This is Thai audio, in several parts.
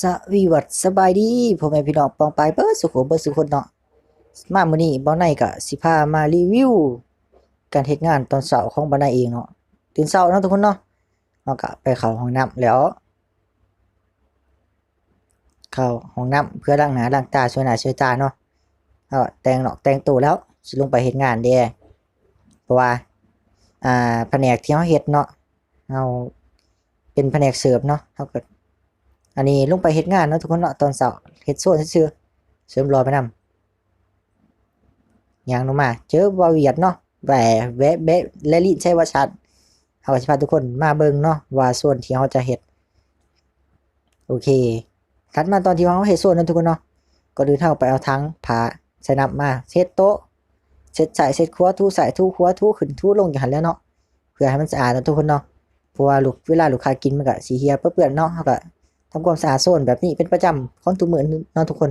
สวีวัดสบายดีพ่อแม่พี่น้องปองปายเบิดสุขเบิดสุขคนเนาะมามื้อนี้บ่าวในก็สิพามารีวิว การเฮ็ดงานตอนเช้าของบ่าวในเองเนาะตื่นเช้าเนาะทุกคนเนาะเฮาก็ไปเข้าห้องน้ำแล้ว เข้าห้องน้ำเพื่อล้างหน้าล้างตาช่วยหน้าช่วยตาเนาะเฮาแต่งเนาะแต่งตัวแล้วสิลงไปเฮ็ดงานเด้เพราะว่าอ่าแผนกที่เฮาเฮ็ดเนาะเฮาเป็นแผนกเสิร์ฟเนาะเฮาก็ อันนี้ลงไปเฮ็ดงานเนาะทุกคนเนาะตอนเช้าเฮ็ดส่วนซื่อเสริมรอไปนำยางลงมา เจอบ่าวเวียดเนาะแหวแวะแบะและลิใช้ว่าชัดเฮาก็สิพาทุกคนมาเบิ่งเนาะว่าส่วนที่เฮาจะเฮ็ดโอเคถัดมาตอนที่เฮาเฮ็ดส่วนนั้นทุกคนเนาะก็เดินเฮาไปเอาทั้งผ้าใส่น้ำมาเช็ดโต๊ะเช็ดสายเช็ดครัวทูใส่ทูครัวทูขึ้นทูลงอย่างนั้นแล้วเนาะเพื่อให้มันสะอาดนะทุกคนเนาะเพราะว่าลูกเวลาลูกค้ากินมันก็สิเหี่ยเปื้อนเนาะเฮาก็ ทำความสะอาดโซนแบบนี้เป็นประจำของทุกมือเนาะทุกคน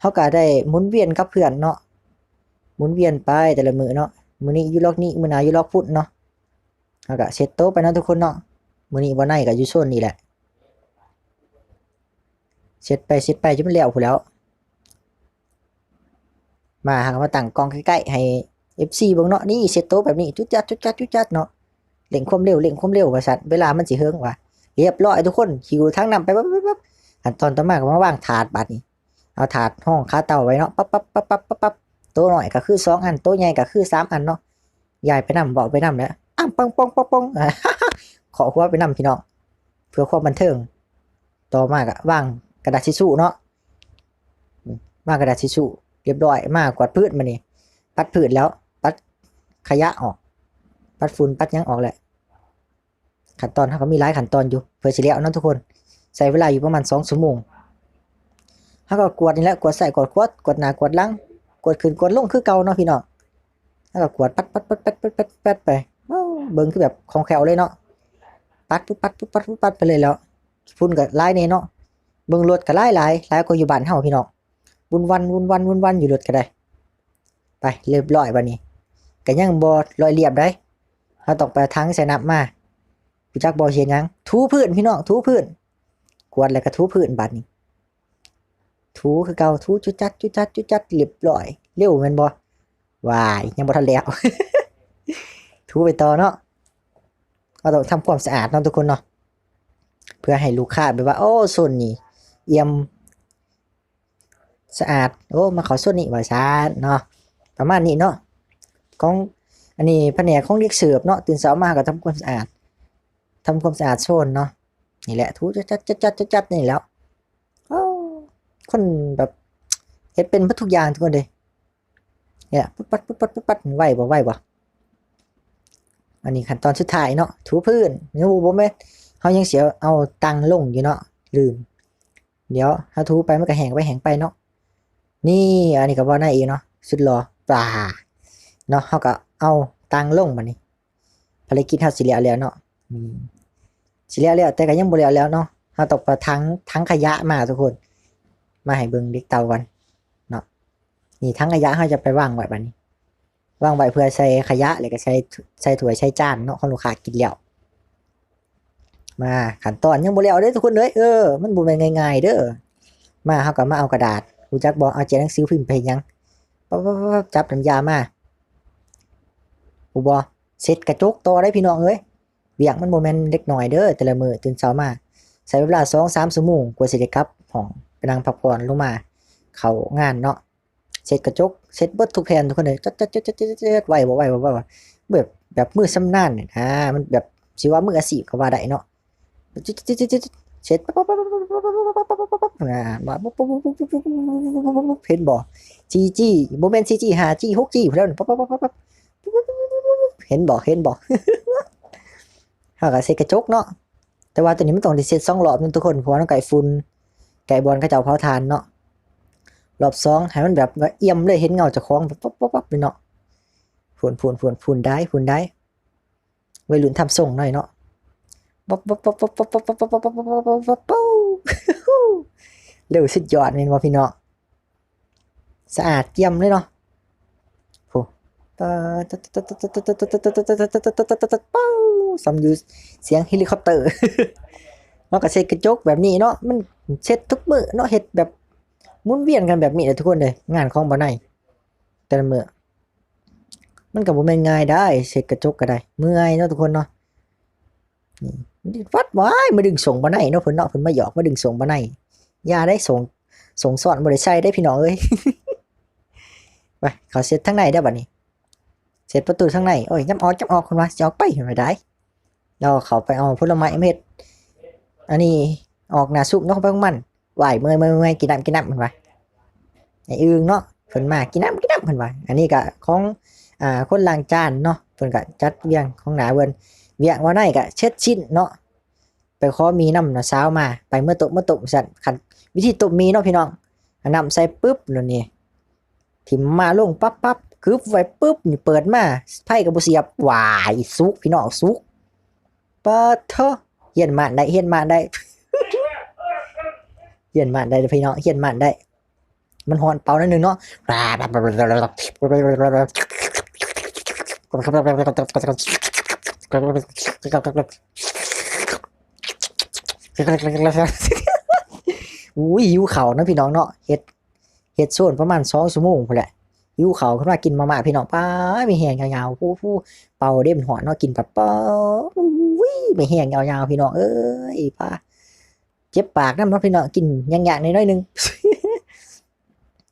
เขาก็ได้หมุนเวียนกับเพื่อนเนาะหมุนเวียนไปแต่ละมือเนาะมือนี้อยู่ล็อกนี้มือหน้าอยู่ล็อกพุทธเนาะเขาก็เช็ดโต๊ะไปนะทุกคนเนาะมือนี้บ่ไหนก็อยู่โซนนี้แหละเช็ดไปเช็ดไปจนมันแล้วพู้แล้ว มาหามาตั้งกองใกล้ๆให้ FC เบิ่งเนาะนี่เช็ดโต๊ะแบบนี้จุดจัดจุดจัดจุดจัดเนาะเร่งความเร็วเร่งความเร็วว่าซั่นเวลามันสิเฮิงว่า เรียบร้อยทุกคนหิวทั้งนำไปปั๊บปั๊บปั๊บขั้นตอนต่อมาก็มาว่างถาดบัดนี้ เอาถาดห้องคาเตาไว้เนาะปั๊บปั๊บปั๊บปั๊บปั๊บปั๊บโต๊ะหน่อยก็คือสองอันโต๊ะใหญ่ก็คือสามอันเนาะยายไปนำบอกไปนำแล้วอ้าวปังปองปองปองขอหัวไปนำพี่น้องเพื่อความบันเทิง ต่อมาก็ว่างกระดาษทิชชู่เนาะว่างกระดาษทิชชู่เรียบร้อยมากกวาดพืชมานี่ปัดพืชแล้ว ปัดขยะออก ปัดฝุ่นปัดยังออกแหละ ขั้นตอนเขาก็มีหลายขั้นตอนอยู่เพื่อสิเลี้ยวเนาะทุกคนใช้เวลาอยู่ประมาณสองชั่วโมงเขาก็กวดนี่แหละกวดใส่กวดขวดกวดหน้ากวดหลังกวดขึ้นกวดลงคือเก่าเนาะพี่น้องแล้วก็กวดปัดปัดปัดปัดปัดปัดปัดไปเบิ่งคือแบบคลองแคล่วเลยเนาะปัดปุ๊บปัดปุ๊บปัดปุ๊บปัดไปเลยแล้วฝุ่นก็หลายแน่เนาะเบิ่งรถก็หลายหลายหลายกว่าอยู่บ้านเฮาพี่น้องวุ่นวันวุ่นวันวุ่นวันอยู่รถก็ได้ ไปเรียบร้อยบัดนี้ก็ยังบ่ร้อยเรียบได้เราต้องไปทั้งใส่น้ำมา จักบอเชียนยังถูพื้นพี่น้องถูพื้นกวาดแล้วก็ถูพื้นบัดนี้ถูคือเก่าถูจุจัดจุจัดจุจัดเรียบร้อยเร็วแม่นบ่วายยังบ่ทันแล้วถูไปต่อเนาะเราต้องทำความสะอาดเนาะทุกคนเนาะเพื่อให้ลูกค้าแบบว่า โอ้ส่วนนี้เอี่ยมสะอาดโอ้มาขอส่วนนี้ว่าซาเนาะประมาณนี้เนาะของอันนี้แผนกของเด็กเสิร์ฟเนาะตื่นเช้ามาก็ทำความสะอาด ทำความสะอาดโซนเนาะนี่แหละทูจัดจัดจัดจัดจัดจัดนี่แล้วคนแบบเฮ็ดเป็นหมดทุกอย่างทุกคนเลยเนี่ยปุ๊บปัดปุ๊บปัดปุ๊บปัดไหวบ่ไหวบ่อันนี้ขั้นตอนสุดท้ายเนาะถูพื้นเดี๋ยวบ่แม่เฮายังเสียเอาตังลงอยู่เนาะลืม เดี๋ยวเฮาถูไปมันก็แหงไปแหงไปเนาะนี่อันนี้ก็บ่ได้อีเนาะสุดหล่อปลาเนาะเฮาก็เอาตังลงบัดนี้ภารกิจเฮาสิแล้วแล้วเนาะ สิแล้วแล้วแต่ก็ยังบ่แล้วแล้วเนาะเฮาต้องไปทั้งทั้งขยะมาทุกคน มาให้เบิ่งเด็กเตากันเนาะนี่ทั้งขยะเฮาจะไปวางไว้บัดนี้วางไว้เพื่อใช้ขยะแล้วก็ใช้ใช้ถ้วยใช้จานเนาะของลูกค้ากินแล้วมาขั้นตอนยังบ่แล้วเด้ทุกคนเอ้ยเออมันบ่แม่นง่ายๆเด้อมาเฮาก็มาเอากระดาษรู้จักบ่เอาเจหนังสือพิมพ์ไปยังปั๊บๆจับน้ำยามาผู้บ่เสร็จกระจกต่อได้พี่น้องเอ้ย เวียกมันโมเมนต์เล็กหน่อยเด้อแต่ละมือตื่นเช้ามาใช้เวลาสองสามชั่วโมงกว่าสิได้กลับห้องไปนั่งพักผ่อนลงมา เขางานเนาะเสร็จกระจกเสร็จเบิดทุกแผ่นทุกคนเลยจัดจัดจัดจัดจัดจัดไหวบ่ไหวบ่ไหวบ่แบบแบบมือซ้ำนานเนี่ยอ่ามันแบบสิว่ามืออาชีพก็ว่าได้เนาะจัดจัดจัดจัดเสร็จปั๊บปั๊บปั๊บปั๊บปั๊บปั๊บปั๊บปั๊บปั๊บปั๊บอ่ามาปุ๊บปุ๊บปุ๊บปุ๊บปุ๊บปุ๊บเห็นบ่จีจีโมเมนต์จีจีห้าจีหกจีแล้วปั๊บปั๊บปั๊บปั๊บปั๊บเห็นบ่เห็นบ่ เฮาก็เซ็ตกระจกเนาะแต่ว่าตัวนี้มันต้องได้เซ็ตสองรอบนึงทุกคนเพราะว่าต้องไก่ฝุ่นไก่บอลเขาเจ้าเผาทานเนาะรอบสองให้มันแบบเอี่ยมเลยเห็นเงาเจ้าของแบบปั๊บปั๊บปั๊บเลยเนาะฝุ่นฝุ่นฝุ่นฝุ่นได้ฝุ่นได้วัยรุ่นทำส่งหน่อยเนาะปั๊บปั๊บปั๊บปั๊บปั๊บปั๊บปั๊บปั๊บปั๊บปั๊บปั๊บปั๊บปั๊บเร็วสุดยอดเลยว่าพี่เนาะสะอาดเยี่ยมเลยเนาะ อ้ซัมยูเสียงเฮลิคอปเตอร์เนาะก็เช็ดกระจกแบบนี้เนาะมันเช็ดทุกมื้อเนาะเฮ็ดแบบหมุนเวียนกันแบบนี้แหละทุกคนเลยงานของบ่ได้แต่ละมื้อมันก็บ่แม่นง่ายได้เช็ดกระจกก็ได้เมื่อยเนาะทุกคนเนาะนี่วัดไว้มาดึงส่งบ่ได้เนาะเพิ่นเนาะเพิ่นมาหยอกมาดึงส่งบ่ได้อย่าได้ส่งส่งสอนบ่ได้ใช้ได้พี่น้องเอ้ยไปเขาเสร็จทั้งในได้บัดนี้ เสร็จประตูทั้งในโอ้ยย้ำออกย้ำออกคนว่าจะออกไปห็นไหมได้เราเขาไปเอาผลไม้เม็ดอันนี้ออกหนาสุกนาะไปของมันไหวเมื่อยเมื่อยเมื่อยกินน้ำกินน้ำเห็นไหมไอ้อึงเนาะเพิ่นมากินน้ำกินน้ำเห็นไหมอันนี้ก็ของอ่าคนล้างจานเนาะเพิ่นก็จัดเวียงของหนาเวินเวียงว่าในก็เช็ดชิ้นเนาะไปขอมีน้ำเนาะเช้ามาไปเมื่อตกเมื่อตกสั่นขันวิธีตบมีเนาะพี่น้องน้ำใส่ปุ๊บแล้วนี่ถิ่มมาลงปั๊บปั๊บ คืบไว้ปุ๊บนี่เปิดมาไพ่กับบุเสียบวายสุกพี่น้องสุกปะเถอะเฮียนมานได้เฮียนมานได้เฮียนมานได้พี่น้องเฮียนมานได้ มันหอนเป่าหนิดนึงเนาะอุ้ยหิวเข่านะพี่น้องเนาะเฮ็ดเฮ็ดโซนประมาณสองชั่วโมงพุ่นแหละ หิวเขาวขึ้นมากินมาม่าพี่น้องป้าไม่แหงยาวๆผู้ผู้เป่าเด้มหอนเนาะกินแบบป้าอุ้ยไม่แหงยาวๆพี่น้องเอ้ยป้าเจ็บปากน้ำเนาะพี่น้องกินยังๆน้อยๆนึง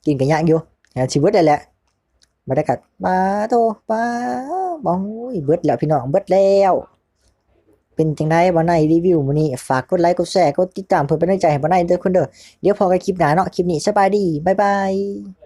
กินกันยากอยู่แต่ชีวิตได้แหละมาได้กัดป้าโตป้าบ้องอุ้ยเบิดแล้วพี่น้องเบิดแล้วเป็นจังไดบ่ในรีวิวมื้อนี้ฝากกดไลค์กดแชร์กดติดตามเพื่อเป็นกำลังใจให้บ่ในเด้อคนเด้อเดี๋ยวพอกันคลิปหน้าเนาะคลิปนี้สบายดีบ๊ายบาย